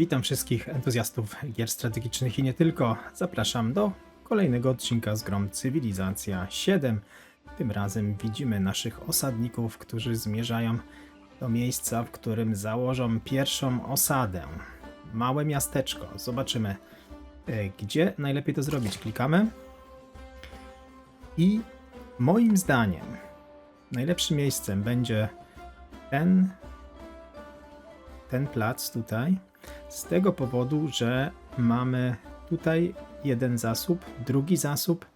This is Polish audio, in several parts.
Witam wszystkich entuzjastów gier strategicznych i nie tylko. Zapraszam do kolejnego odcinka z grom Cywilizacja 7. Tym razem widzimy naszych osadników, którzy zmierzają do miejsca, w którym założą pierwszą osadę. Małe miasteczko. Zobaczymy, e, gdzie najlepiej to zrobić. Klikamy. I moim zdaniem najlepszym miejscem będzie ten ten plac tutaj z tego powodu, że mamy tutaj jeden zasób, drugi zasób.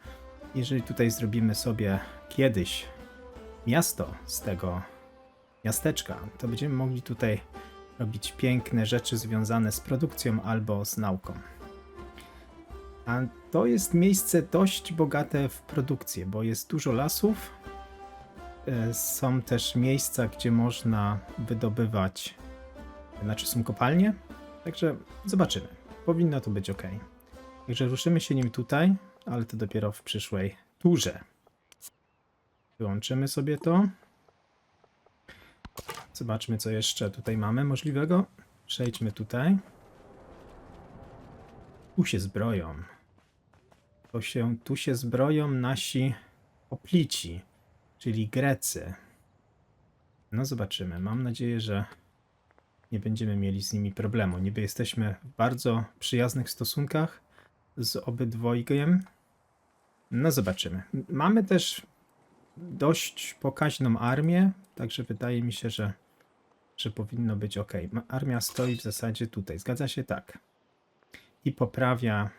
Jeżeli tutaj zrobimy sobie kiedyś miasto z tego miasteczka, to będziemy mogli tutaj robić piękne rzeczy związane z produkcją albo z nauką. A to jest miejsce dość bogate w produkcję, bo jest dużo lasów. E, Są też miejsca, gdzie można wydobywać znaczy są kopalnie. Także zobaczymy. Powinno to być ok. Także ruszymy się nim tutaj, ale to dopiero w przyszłej turze. Wyłączymy sobie to. Zobaczmy, co jeszcze tutaj mamy możliwego. Przejdźmy tutaj. Tu się zbroją. To się, tu się zbroją nasi oplici, czyli Grecy. No zobaczymy. Mam nadzieję, że nie będziemy mieli z nimi problemu. Niby jesteśmy w bardzo przyjaznych stosunkach z obydwojgiem. No zobaczymy. Mamy też dość pokaźną armię, także wydaje mi się, że, że powinno być ok. Armia stoi w zasadzie tutaj. Zgadza się? Tak. I poprawia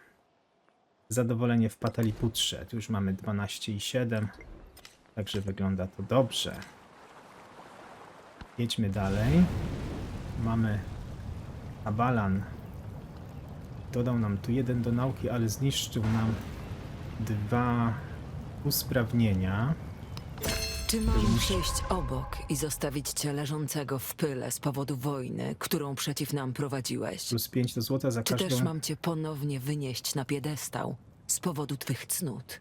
zadowolenie w Pataliputrze. Tu już mamy 12 i 7, także wygląda to dobrze. Jedźmy dalej mamy Abalan. Dodał nam tu jeden do nauki, ale zniszczył nam dwa usprawnienia. Czy mam przejść obok i zostawić cię leżącego w pyle z powodu wojny, którą przeciw nam prowadziłeś? Plus 5 do złota za Czy każdą. też mam cię ponownie wynieść na piedestał z powodu twych cnót?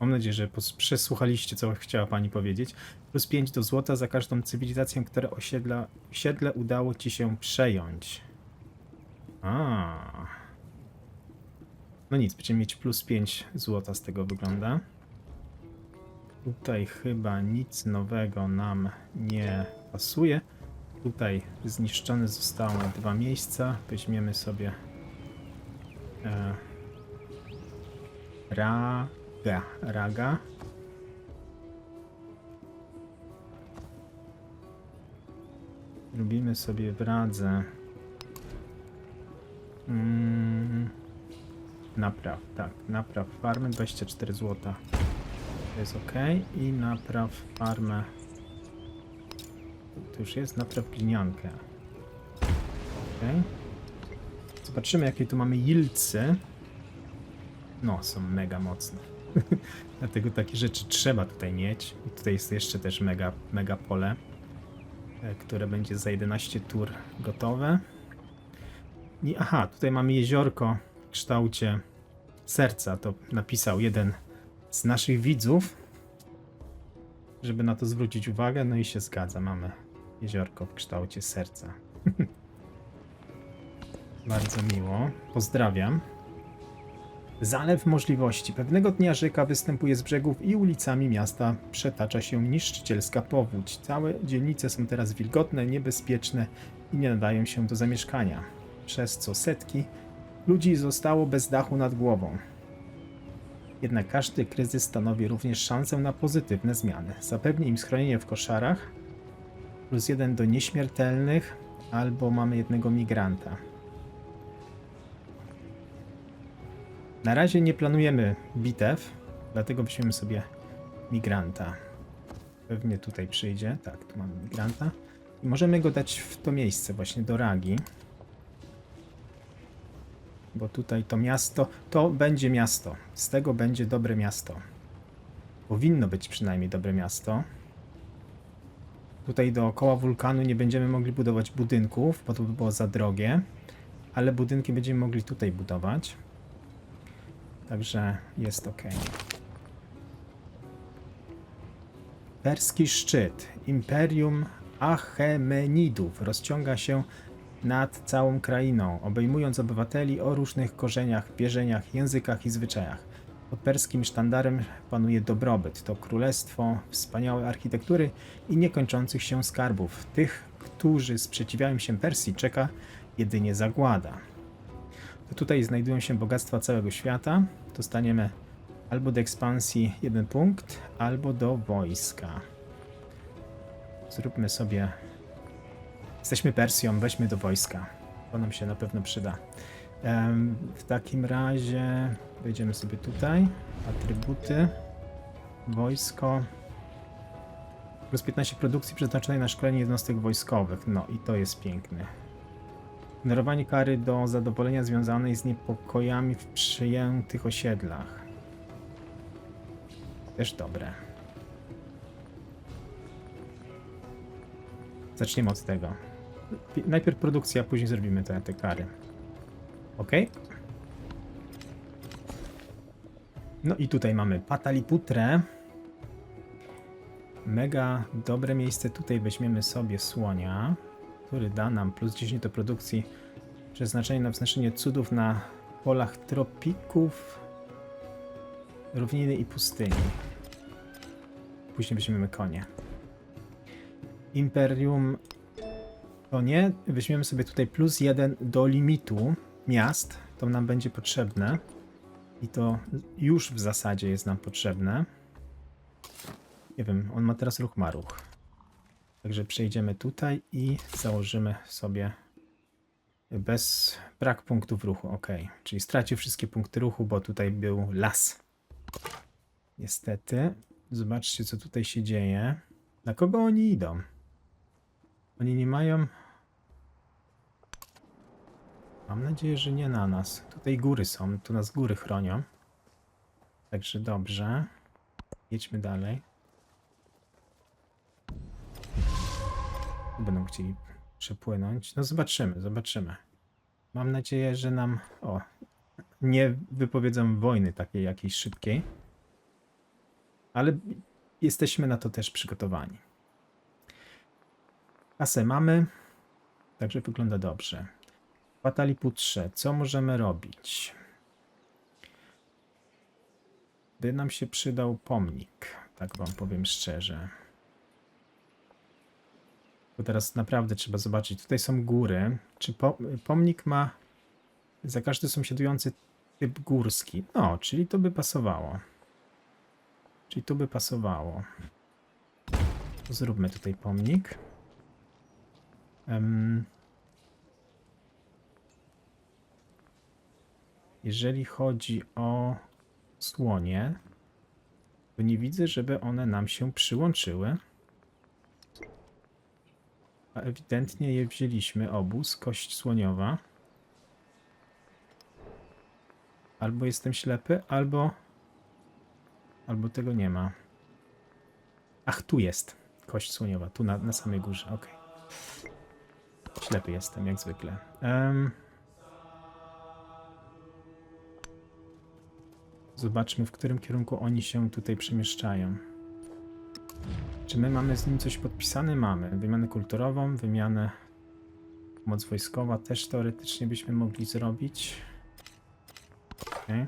Mam nadzieję, że pos- przesłuchaliście, co chciała pani powiedzieć. Plus 5 do złota za każdą cywilizację, która osiedla, osiedle udało ci się przejąć. A. No nic, będziemy mieć plus 5 złota z tego wygląda. Tutaj chyba nic nowego nam nie pasuje. Tutaj zniszczone zostały dwa miejsca. Weźmiemy sobie e, Raga. Raga. Robimy sobie w Radze. Mm, napraw, tak. Napraw farmę 24 zł. To jest ok. I napraw farmę. To już jest napraw gliniankę. Ok. Zobaczymy jakie tu mamy jilcy. No, są mega mocne. Dlatego takie rzeczy trzeba tutaj mieć. I tutaj jest jeszcze też mega, mega pole, które będzie za 11 tur gotowe. I aha, tutaj mamy jeziorko w kształcie serca. To napisał jeden z naszych widzów, żeby na to zwrócić uwagę. No i się zgadza, mamy jeziorko w kształcie serca. Bardzo miło. Pozdrawiam. Zalew możliwości. Pewnego dnia rzeka występuje z brzegów i ulicami miasta przetacza się niszczycielska powódź. Całe dzielnice są teraz wilgotne, niebezpieczne i nie nadają się do zamieszkania, przez co setki ludzi zostało bez dachu nad głową. Jednak każdy kryzys stanowi również szansę na pozytywne zmiany. Zapewni im schronienie w koszarach, plus jeden do nieśmiertelnych, albo mamy jednego migranta. Na razie nie planujemy bitew, dlatego weźmiemy sobie migranta. Pewnie tutaj przyjdzie. Tak, tu mamy migranta. I możemy go dać w to miejsce, właśnie do Ragi. Bo tutaj to miasto, to będzie miasto. Z tego będzie dobre miasto. Powinno być przynajmniej dobre miasto. Tutaj dookoła wulkanu nie będziemy mogli budować budynków, bo to by było za drogie. Ale budynki będziemy mogli tutaj budować. Także jest ok. Perski szczyt Imperium Achemenidów rozciąga się nad całą krainą, obejmując obywateli o różnych korzeniach, wierzeniach, językach i zwyczajach. Pod perskim sztandarem panuje dobrobyt. To królestwo wspaniałej architektury i niekończących się skarbów. Tych, którzy sprzeciwiają się Persji, czeka jedynie zagłada. Tutaj znajdują się bogactwa całego świata. Dostaniemy albo do ekspansji jeden punkt, albo do wojska. Zróbmy sobie. Jesteśmy Persją, weźmy do wojska. To nam się na pewno przyda. W takim razie wejdziemy sobie tutaj. Atrybuty. Wojsko. Plus 15 produkcji przeznaczonej na szkolenie jednostek wojskowych. No i to jest piękne. Generowanie kary do zadowolenia związanej z niepokojami w przyjętych osiedlach. Też dobre. Zaczniemy od tego. Pi- Najpierw produkcja, później zrobimy te, te kary. Ok. No i tutaj mamy Pataliputrę. Mega dobre miejsce. Tutaj weźmiemy sobie słonia, który da nam plus 10 do produkcji. Przeznaczenie na wznoszenie cudów na polach tropików, równiny i pustyni. Później weźmiemy konie. Imperium to nie. Weźmiemy sobie tutaj plus jeden do limitu miast. To nam będzie potrzebne. I to już w zasadzie jest nam potrzebne. Nie wiem, on ma teraz ruch ma ruch. Także przejdziemy tutaj i założymy sobie bez brak punktów ruchu. Ok, czyli stracił wszystkie punkty ruchu, bo tutaj był las. Niestety. Zobaczcie, co tutaj się dzieje. Na kogo oni idą? Oni nie mają. Mam nadzieję, że nie na nas. Tutaj góry są, tu nas góry chronią. Także dobrze. Jedźmy dalej. Będą chcieli przepłynąć. No zobaczymy, zobaczymy. Mam nadzieję, że nam. O, nie wypowiedzą wojny takiej jakiejś szybkiej. Ale jesteśmy na to też przygotowani. Kasę mamy, także wygląda dobrze. Pataliputrze, co możemy robić? By nam się przydał pomnik, tak wam powiem szczerze. Bo teraz naprawdę trzeba zobaczyć. Tutaj są góry. Czy po, pomnik ma za każdy sąsiadujący typ górski? No, czyli to by pasowało. Czyli tu by pasowało. Zróbmy tutaj pomnik. Em, jeżeli chodzi o słonie, to nie widzę, żeby one nam się przyłączyły. A ewidentnie je wzięliśmy. Obóz, kość słoniowa. Albo jestem ślepy, albo Albo tego nie ma. Ach, tu jest kość słoniowa, tu na, na samej górze, ok. Ślepy jestem, jak zwykle. Em, Zobaczmy, w którym kierunku oni się tutaj przemieszczają. Czy my mamy z nim coś podpisane? Mamy. Wymianę kulturową, wymianę pomoc wojskowa też teoretycznie byśmy mogli zrobić. Okej.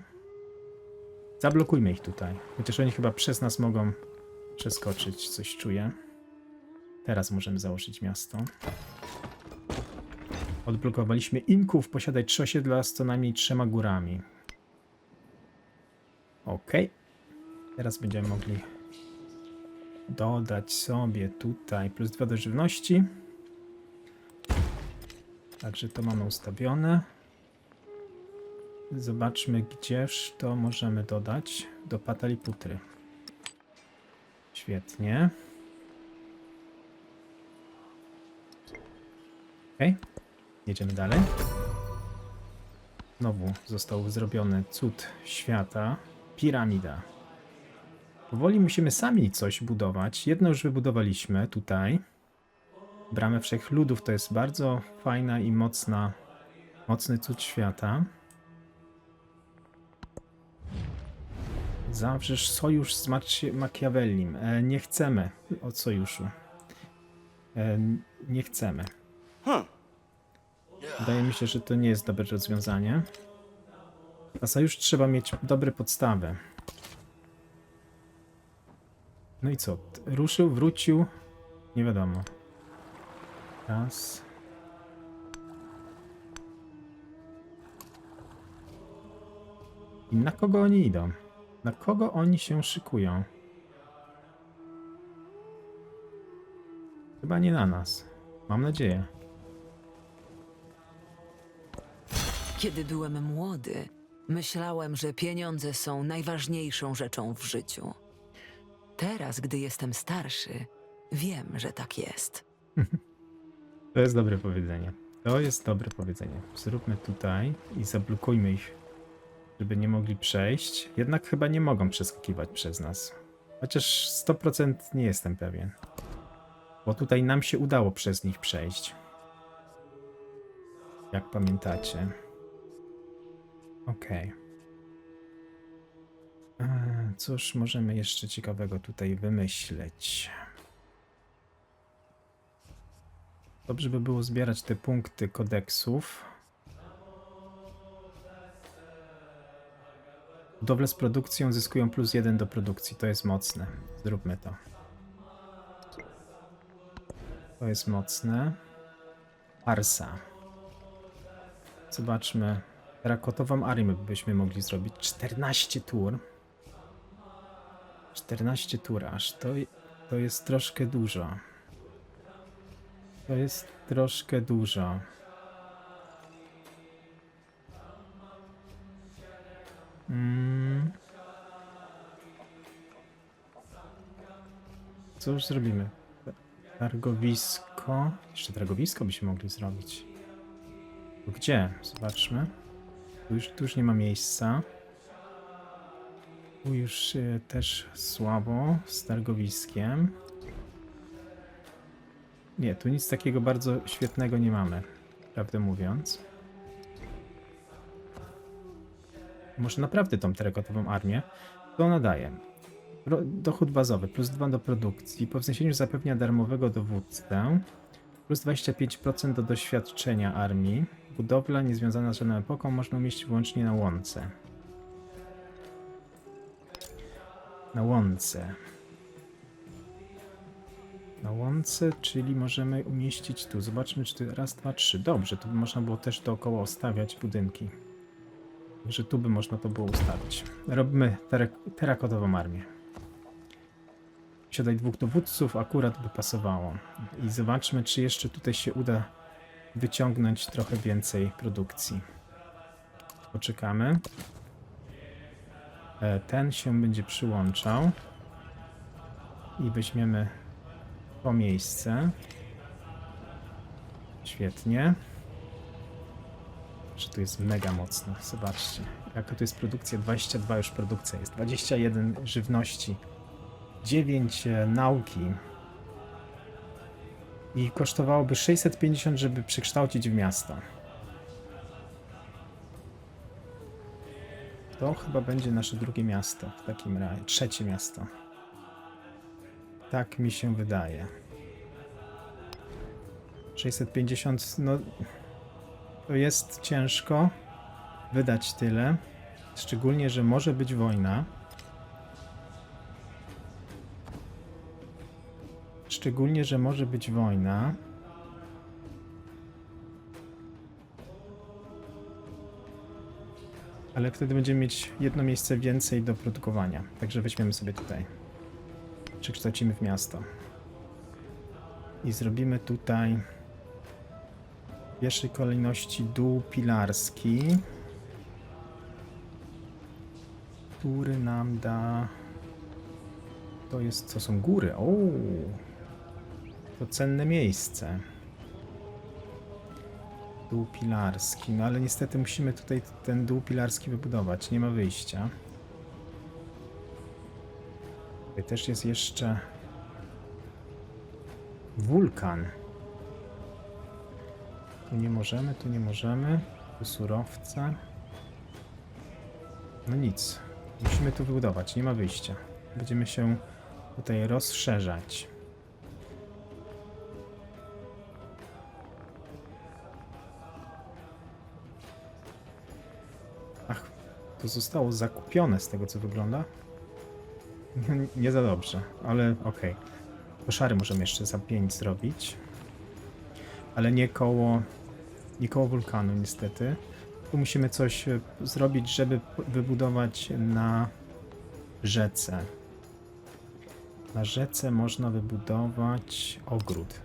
Zablokujmy ich tutaj. Chociaż oni chyba przez nas mogą przeskoczyć, coś czuję. Teraz możemy założyć miasto. Odblokowaliśmy Inków, posiadać trzy osiedla z co najmniej trzema górami. Ok. Teraz będziemy mogli dodać sobie tutaj plus dwa do żywności. Także to mamy ustawione. Zobaczmy, gdzież to możemy dodać do Pataliputry. Świetnie. Ok, jedziemy dalej. Znowu został zrobiony cud świata. Piramida. Powoli musimy sami coś budować. Jedno już wybudowaliśmy tutaj. Bramę Wszechludów to jest bardzo fajna i mocna, mocny cud świata. Zawrzesz sojusz z Machiavellim. E, nie chcemy od sojuszu. E, nie chcemy. Wydaje mi się, że to nie jest dobre rozwiązanie. Na sojusz trzeba mieć dobre podstawy. No i co? Ruszył, wrócił? Nie wiadomo. Raz. I na kogo oni idą? Na kogo oni się szykują? Chyba nie na nas. Mam nadzieję. Kiedy byłem młody, myślałem, że pieniądze są najważniejszą rzeczą w życiu. Teraz, gdy jestem starszy, wiem, że tak jest. To jest dobre powiedzenie. To jest dobre powiedzenie. Zróbmy tutaj i zablokujmy ich, żeby nie mogli przejść. Jednak chyba nie mogą przeskakiwać przez nas. Chociaż 100% nie jestem pewien. Bo tutaj nam się udało przez nich przejść. Jak pamiętacie. Okej. Eee, Cóż możemy jeszcze ciekawego tutaj wymyśleć? Dobrze by było zbierać te punkty kodeksów. Budowle z produkcją zyskują plus jeden do produkcji. To jest mocne. Zróbmy to. To jest mocne. Arsa. Zobaczmy. Rakotową armię byśmy mogli zrobić. 14 tur. 14 tur aż. To, to jest troszkę dużo. To jest troszkę dużo. Mm. Co już zrobimy? Targowisko. Jeszcze targowisko byśmy mogli zrobić. Gdzie? Zobaczmy. Tu już, tu już nie ma miejsca. Tu już też słabo z targowiskiem. Nie, tu nic takiego bardzo świetnego nie mamy, prawdę mówiąc. Może naprawdę tą terakotową armię to ona daje. Dochód bazowy plus 2 do produkcji. Po wzniesieniu zapewnia darmowego dowódcę. Plus 25% do doświadczenia armii. Budowla niezwiązana z żadną epoką można umieścić wyłącznie na łące. Na łące. Na łące, czyli możemy umieścić tu. Zobaczmy, czy to raz, dwa, trzy. Dobrze, tu by można było też dookoła ustawiać budynki. Także tu by można to było ustawić. Robimy terak- terakotową armię. Siadaj dwóch dowódców, akurat by pasowało. I zobaczmy, czy jeszcze tutaj się uda wyciągnąć trochę więcej produkcji. Poczekamy. E, Ten się będzie przyłączał. I weźmiemy to miejsce. Świetnie. Że tu jest mega mocno. Zobaczcie. Jaka tu jest produkcja? 22 już produkcja jest. 21 żywności. 9 e, nauki. I kosztowałoby 650, żeby przekształcić w miasto. To chyba będzie nasze drugie miasto w takim razie. Trzecie miasto. Tak mi się wydaje. 650, no to jest ciężko wydać tyle. Szczególnie, że może być wojna. Szczególnie, że może być wojna. Ale wtedy będziemy mieć jedno miejsce więcej do produkowania. Także weźmiemy sobie tutaj przekształcimy w miasto. I zrobimy tutaj w pierwszej kolejności dół pilarski, który nam da. To jest, to są góry. O, to cenne miejsce. Dół pilarski, no ale niestety musimy tutaj ten dół pilarski wybudować. Nie ma wyjścia. Tutaj też jest jeszcze wulkan. Tu nie możemy, tu nie możemy. Tu surowce. No nic. Musimy tu wybudować, nie ma wyjścia. Będziemy się tutaj rozszerzać. Zostało zakupione z tego co wygląda. Nie za dobrze, ale okej. Koszary możemy jeszcze za 5 zrobić. Ale nie koło, nie koło wulkanu niestety. Tu musimy coś e, zrobić, żeby wybudować na rzece. Na rzece można wybudować ogród.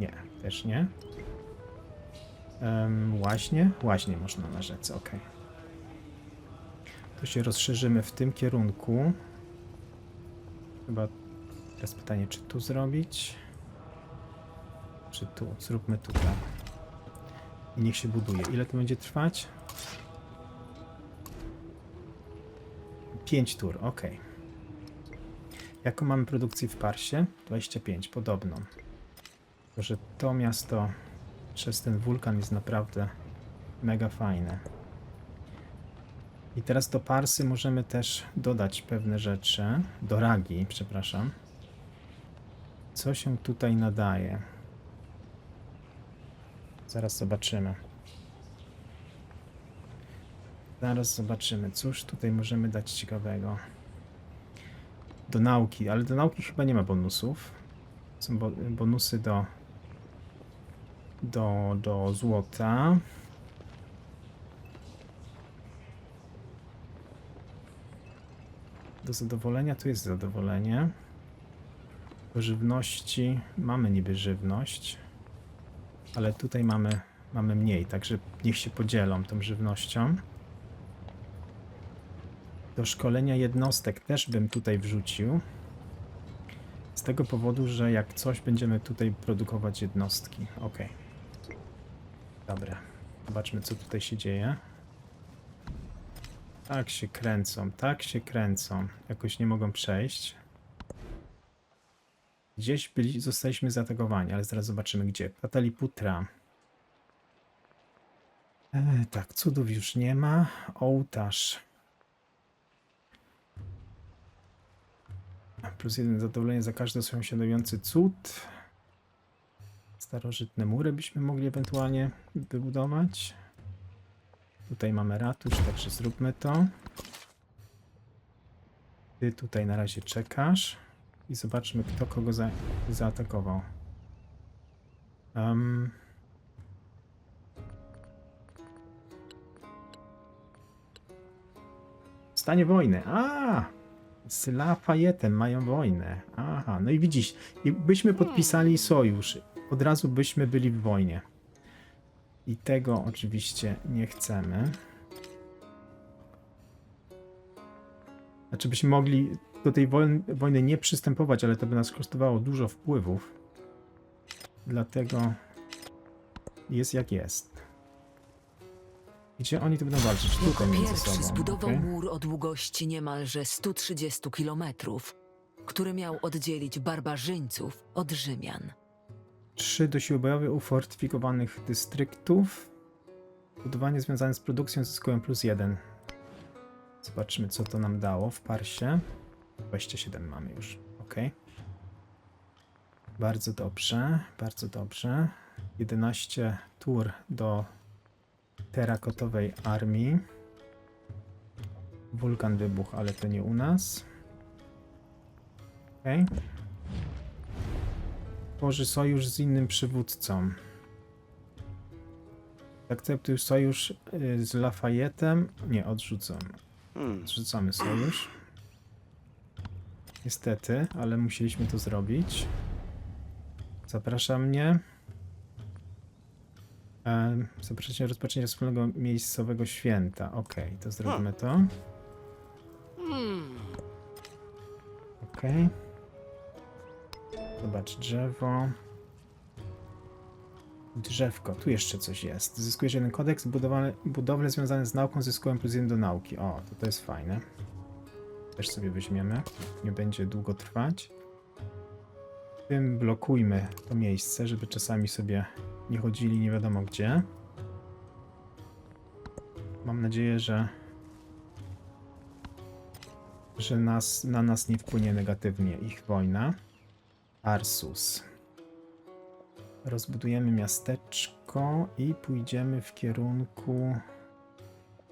Nie, też nie. Um, łaźnie? Łaźnie można na rzece, ok. To się rozszerzymy w tym kierunku. Chyba teraz pytanie, czy tu zrobić? Czy tu? Zróbmy tutaj. I niech się buduje. Ile to będzie trwać? 5 tur, ok. Jaką mamy produkcję w Parsie? 25, podobną. Tylko, że to miasto przez ten wulkan jest naprawdę mega fajne. I teraz do Parsy możemy też dodać pewne rzeczy. Do Ragi, przepraszam. Co się tutaj nadaje? Zaraz zobaczymy. Zaraz zobaczymy, cóż tutaj możemy dać ciekawego. Do nauki, ale do nauki chyba nie ma bonusów. Są bo bonusy do, do, do złota. Do zadowolenia tu jest zadowolenie. Do żywności mamy niby żywność, ale tutaj mamy, mamy mniej, także niech się podzielą tą żywnością. Do szkolenia jednostek też bym tutaj wrzucił. Z tego powodu, że jak coś będziemy tutaj produkować jednostki. Ok. Dobra. Zobaczmy co tutaj się dzieje. Tak się kręcą, tak się kręcą. Jakoś nie mogą przejść. Gdzieś byli, zostaliśmy zaatakowani, ale zaraz zobaczymy gdzie. Pataliputra. E, tak, cudów już nie ma. Ołtarz. Plus jeden zadowolenie za każdy osiągający cud. Starożytne mury byśmy mogli ewentualnie wybudować. Tutaj mamy ratusz, także zróbmy to. Ty tutaj na razie czekasz. I zobaczmy, kto kogo za zaatakował. Um, stanie wojny. A! Z Lafayetem mają wojnę. Aha, no i widzisz, jakbyśmy podpisali sojusz, od razu byśmy byli w wojnie. I tego oczywiście nie chcemy. Znaczy byśmy mogli do tej wojny, nie przystępować, ale to by nas kosztowało dużo wpływów. Dlatego jest jak jest. Gdzie oni tu będą walczyć? Jako Tutaj między pierwszy sobą. zbudował okej? mur o długości niemalże 130 kilometrów, który miał oddzielić barbarzyńców od Rzymian. Trzy do siły bojowej ufortyfikowanych dystryktów. Budowanie związane z produkcją zyskują plus jeden. Zobaczmy, co to nam dało w parsie. 27 mamy już. Ok. Bardzo dobrze, bardzo dobrze. 11 tur do terakotowej armii. Wulkan wybuchł, ale to nie u nas. Ok. Tworzy sojusz z innym przywódcą. Akceptuj sojusz y, z Lafayette'em. Nie, odrzucam. Odrzucamy sojusz. Niestety, ale musieliśmy to zrobić. Zaprasza mnie. Em, Zapraszanie rozpoczęcia wspólnego miejscowego święta. Ok, to zrobimy to. Ok. Zobacz, drzewo. Drzewko, tu jeszcze coś jest. Zyskujesz jeden kodeks, budowane, budowle związane z nauką zyskują plus jeden do nauki. O, to, to jest fajne. Też sobie weźmiemy. Nie będzie długo trwać. Tym blokujmy to miejsce, żeby czasami sobie nie chodzili nie wiadomo gdzie. Mam nadzieję, że że nas, na nas nie wpłynie negatywnie ich wojna. Arsus. Rozbudujemy miasteczko i pójdziemy w kierunku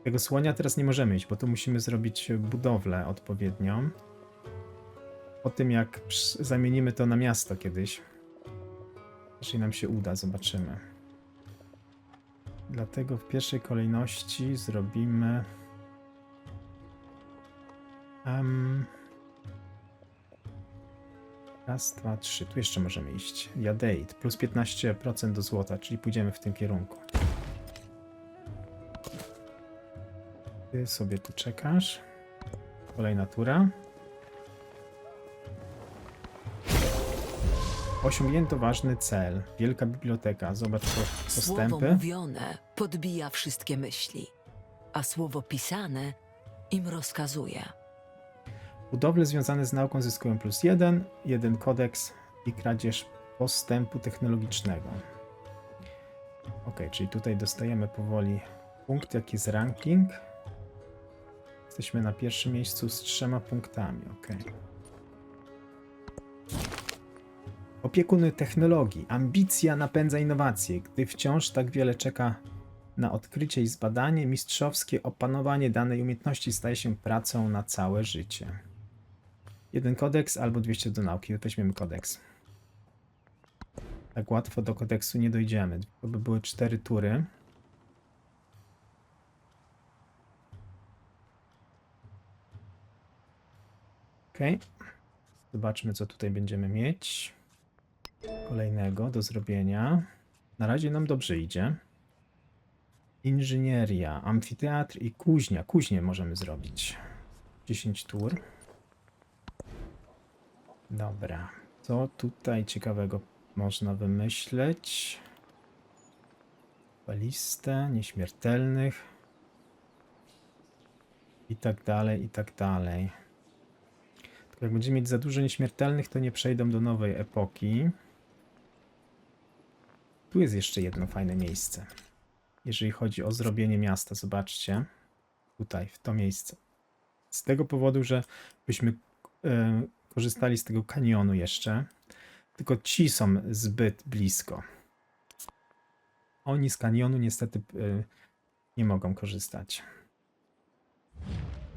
Tego słonia teraz nie możemy iść, bo tu musimy zrobić budowlę odpowiednią. Po tym jak zamienimy to na miasto kiedyś. Jeśli nam się uda, zobaczymy. Dlatego w pierwszej kolejności zrobimy. em, raz, dwa, trzy. Tu jeszcze możemy iść. Jadeit. Plus 15% do złota, czyli pójdziemy w tym kierunku. Ty sobie tu czekasz. Kolejna tura. Osiągnięto ważny cel. Wielka biblioteka. Zobacz po Słowo postępy. mówione podbija wszystkie myśli, a słowo pisane im rozkazuje. Budowle związane z nauką zyskują plus jeden, jeden kodeks i kradzież postępu technologicznego. Ok, czyli tutaj dostajemy powoli punkt, jaki jest ranking. Jesteśmy na pierwszym miejscu z trzema punktami. Ok. Opiekuny technologii. Ambicja napędza innowacje. Gdy wciąż tak wiele czeka na odkrycie i zbadanie, mistrzowskie opanowanie danej umiejętności staje się pracą na całe życie. Jeden kodeks albo 200 do nauki. Weźmiemy kodeks. Tak łatwo do kodeksu nie dojdziemy. To by były cztery tury. Ok. Zobaczmy, co tutaj będziemy mieć. Kolejnego do zrobienia. Na razie nam dobrze idzie. Inżynieria, amfiteatr i kuźnia. Kuźnię możemy zrobić. 10 tur. Dobra. Co tutaj ciekawego można wymyśleć? Listę nieśmiertelnych. I tak dalej, i tak dalej. Tylko jak będziemy mieć za dużo nieśmiertelnych, to nie przejdą do nowej epoki. Tu jest jeszcze jedno fajne miejsce. Jeżeli chodzi o zrobienie miasta, zobaczcie. Tutaj, w to miejsce. Z tego powodu, że byśmy e, korzystali z tego kanionu jeszcze. Tylko ci są zbyt blisko. Oni z kanionu niestety e, nie mogą korzystać.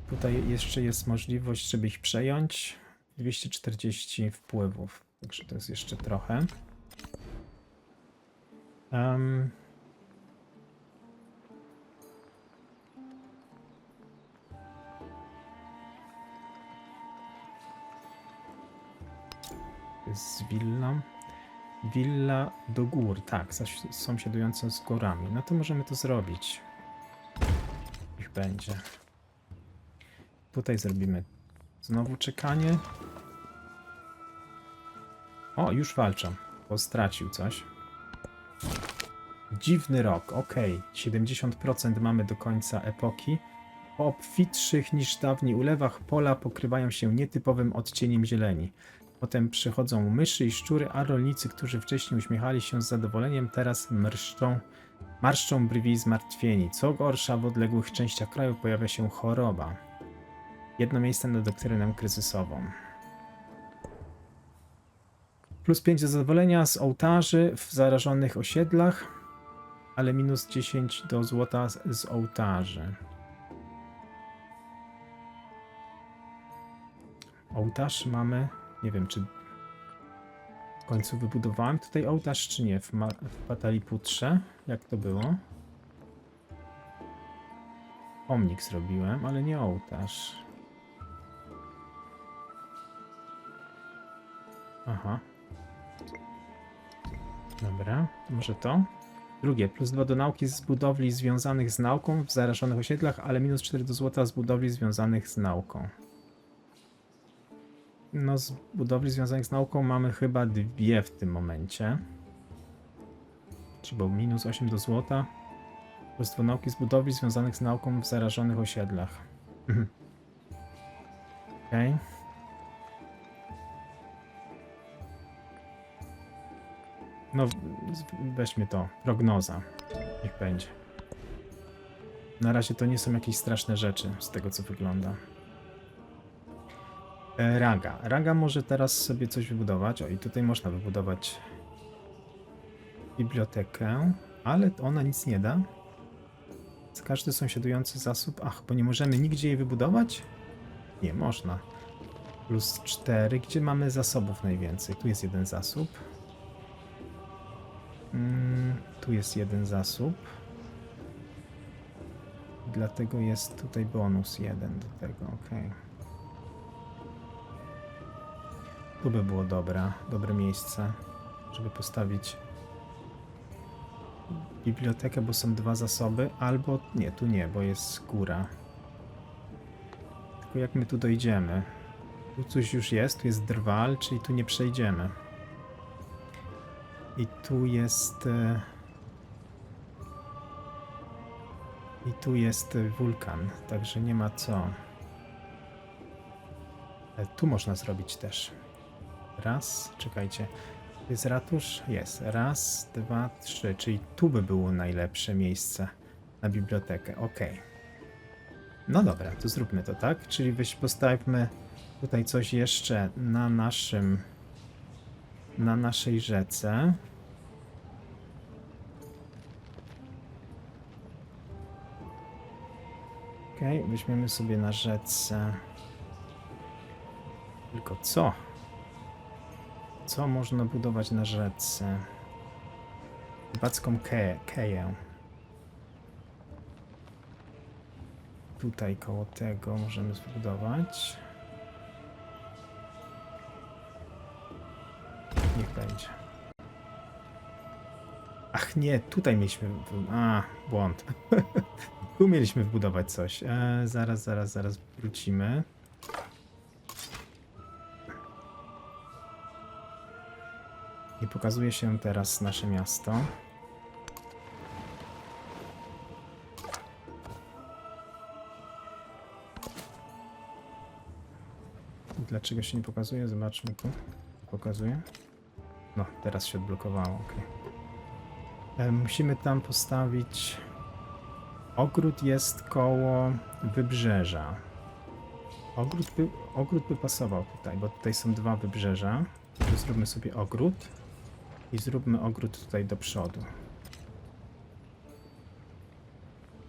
Tutaj jeszcze jest możliwość, żeby ich przejąć. 240 wpływów. Także to jest jeszcze trochę. Em, jest willą. Willa do gór, tak, sąsiadująca z górami. No to możemy to zrobić. Ich będzie. Tutaj zrobimy znowu czekanie. O, już walczą, bo stracił coś. Dziwny rok, ok. 70% mamy do końca epoki. Po obfitszych niż dawniej ulewach pola pokrywają się nietypowym odcieniem zieleni. Potem przychodzą myszy i szczury, a rolnicy, którzy wcześniej uśmiechali się z zadowoleniem, teraz mrszczą, marszczą brwi zmartwieni. Co gorsza, w odległych częściach kraju pojawia się choroba. Jedno miejsce na doktrynę kryzysową. Plus 5 do zadowolenia z ołtarzy w zarażonych osiedlach, ale minus 10 do złota z, ołtarzy. Ołtarz mamy. Nie wiem, czy w końcu wybudowałem tutaj ołtarz, czy nie. W, Ma- w Pataliputrze. Jak to było? Pomnik zrobiłem, ale nie ołtarz. Aha. Dobra, może to. Drugie, plus 2 do nauki z budowli związanych z nauką w zarażonych osiedlach, ale minus 4 do złota z budowli związanych z nauką. No, z budowli związanych z nauką mamy chyba dwie w tym momencie. Czyli było minus 8 do złota. 2 nauki z budowli związanych z nauką w zarażonych osiedlach. Okej. No, z- weźmy to. Prognoza. Niech będzie. Na razie to nie są jakieś straszne rzeczy, z tego co wygląda. E, Raga. Raga może teraz sobie coś wybudować. O, i tutaj można wybudować bibliotekę, ale ona nic nie da. Każdy sąsiadujący zasób. Ach, bo nie możemy nigdzie jej wybudować? Nie, można. Plus 4. Gdzie mamy zasobów najwięcej? Tu jest jeden zasób. Mm, tu jest jeden zasób. Dlatego jest tutaj bonus jeden do tego, ok. Tu by było dobra, dobre miejsce, żeby postawić bibliotekę, bo są dwa zasoby, albo nie, tu nie, bo jest góra. Tylko jak my tu dojdziemy? Tu coś już jest, tu jest drwal, czyli tu nie przejdziemy. I tu jest... e, I tu jest e, wulkan, także nie ma co. Ale tu można zrobić też. Raz, czekajcie. Jest ratusz? Jest. Raz, dwa, trzy. Czyli tu by było najlepsze miejsce na bibliotekę. Ok. No dobra, to zróbmy to, tak? Czyli weź postawmy tutaj coś jeszcze na naszym na naszej rzece. Ok, weźmiemy sobie na rzece. Tylko co? Co można budować na rzece? Rybacką ke keję. Tutaj koło tego możemy zbudować. Niech będzie. Ach nie, tutaj mieliśmy... A, błąd. tu mieliśmy wbudować coś. E, zaraz, zaraz, zaraz wrócimy. I pokazuje się teraz nasze miasto. Dlaczego się nie pokazuje? Zobaczmy tu. Pokazuje. No, teraz się odblokowało, ok. E, musimy tam postawić... Ogród jest koło wybrzeża. Ogród by, ogród by pasował tutaj, bo tutaj są dwa wybrzeża. Zróbmy sobie ogród. I zróbmy ogród tutaj do przodu.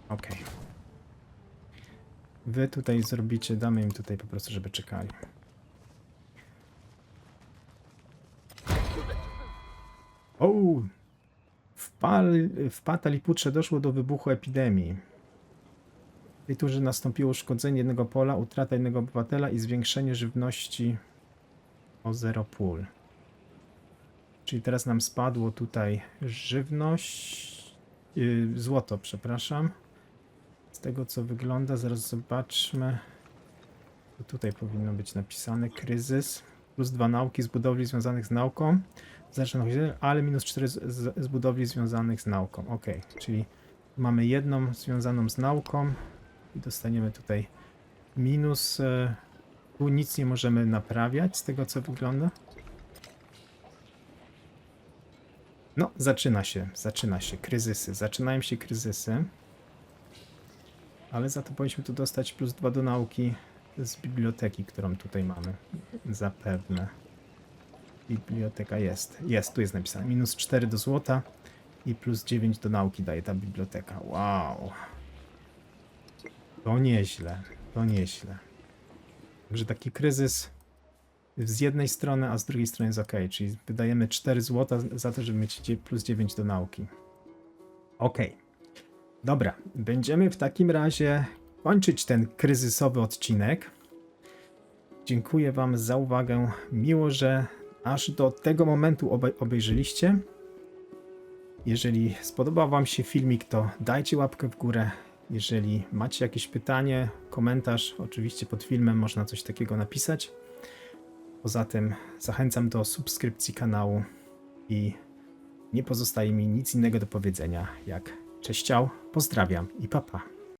Ok. Wy tutaj zrobicie, damy im tutaj po prostu, żeby czekali. O! W, Pal, w Pataliputrze doszło do wybuchu epidemii. W tej turze nastąpiło uszkodzenie jednego pola, utrata jednego obywatela i zwiększenie żywności o 0 pól. Czyli teraz nam spadło tutaj żywność, yy, złoto, przepraszam. Z tego co wygląda, zaraz zobaczmy. To tutaj powinno być napisane kryzys. Plus dwa nauki z budowli związanych z nauką. Zresztą, ale minus 4 z, z, z budowli związanych z nauką. Ok, czyli mamy jedną związaną z nauką i dostaniemy tutaj minus. e, Tu nic nie możemy naprawiać z tego co wygląda. No, zaczyna się, zaczyna się. Kryzysy, zaczynają się kryzysy. Ale za to powinniśmy tu dostać plus 2 do nauki z biblioteki, którą tutaj mamy. Zapewne. Biblioteka jest. Jest, tu jest napisane. Minus 4 do złota i plus 9 do nauki daje ta biblioteka. Wow. To nieźle. To nieźle. Także taki kryzys z jednej strony, a z drugiej strony jest ok. Czyli wydajemy 4 złota za to, żeby mieć plus 9 do nauki. Ok. Dobra, będziemy w takim razie kończyć ten kryzysowy odcinek. Dziękuję Wam za uwagę. Miło, że aż do tego momentu obej- obejrzeliście. Jeżeli spodobał Wam się filmik, to dajcie łapkę w górę. Jeżeli macie jakieś pytanie, komentarz, oczywiście pod filmem można coś takiego napisać. Poza tym zachęcam do subskrypcji kanału i nie pozostaje mi nic innego do powiedzenia jak cześć, ciao, pozdrawiam i papa. Pa.